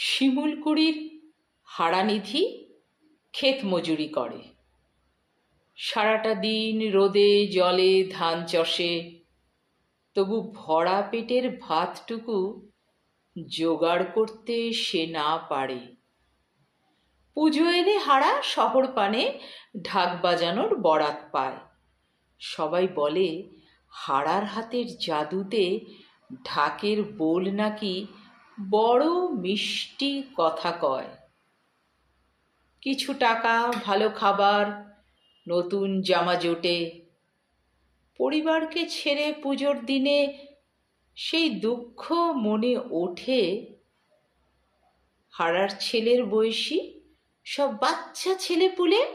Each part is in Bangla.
শিমুলকুড়ির হারানিধি ক্ষেত মজুরি করে। সারাটা দিন রোদে, জলে, ধান চষে, তবু ভরা পেটের ভাতটুকু জোগাড় করতে সে না পারে। পুজো এলে হারা শহর পানে ঢাক বাজানোর বরাত পায়। সবাই বলে হাড়ার হাতের জাদুতে ঢাকের বোল নাকি বড় মিষ্টি কথা কয়। কিছু টাকা, ভালো খাবার, নতুন জামা জোটে। পরিবারকে ছেড়ে পুজোর দিনে সেই দুঃখ মনে ওঠে। হারার ছেলের বয়সী সব বাচ্চা ছেলে পুলে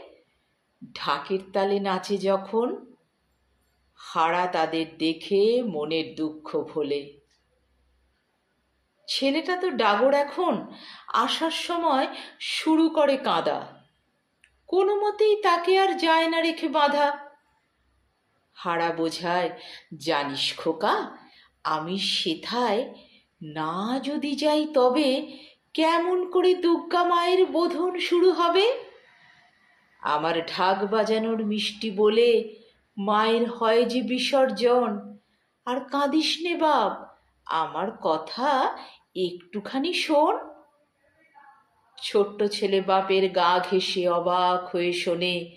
ঢাকের তালে নাচে যখন, হারা তাদের দেখে মনের দুঃখ ভোলে। ছেলেটা তো ডাগর এখন। আসার সময় শুরু করে কাঁদা। কোনো মতেই তাকে আর যায় না রেখে বাঁধা। হারা বোঝায়, জানিস খোকা, আমি সেথায় না যদি যাই তবে কেমন করে দুর্গা মায়ের বোধন শুরু হবে? আমার ঢাক বাজানোর মিষ্টি বলে মায়ের হয় যে বিসর্জন। আর কাঁদিস নে বাপ, আমার কথা একটুখানি শোন। ছোট্ট ছেলে বাপের গা ঘেঁষে অবাক হয়ে শোনে,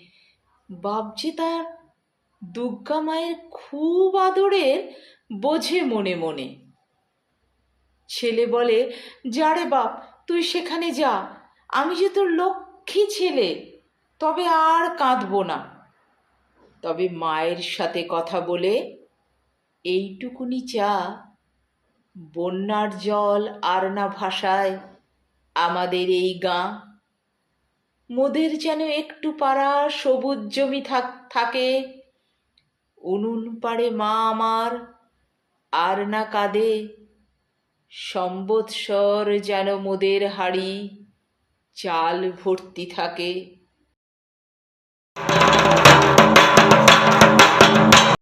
বাপ যে তার দুর্গা মায়ের খুব আদরের বোঝে মনে মনে। ছেলে বলে, যা রে বাপ, তুই সেখানে যা, আমি যে তোর লক্ষ্মী ছেলে, তবে আর কাঁদবো না। তবে মায়ের সাথে কথা বলে, এইটুকুনি চা বন্যার জল আর না ভাসায় আমাদের এই গাঁ। মোদের যেন একটু পাড়া সবুজ জমি থাক, থাকে। উনুন পাড়ে মা আমার আর না কাঁদে। সম্বৎসর যেন মোদের হাড়ি চাল ভর্তি থাকে।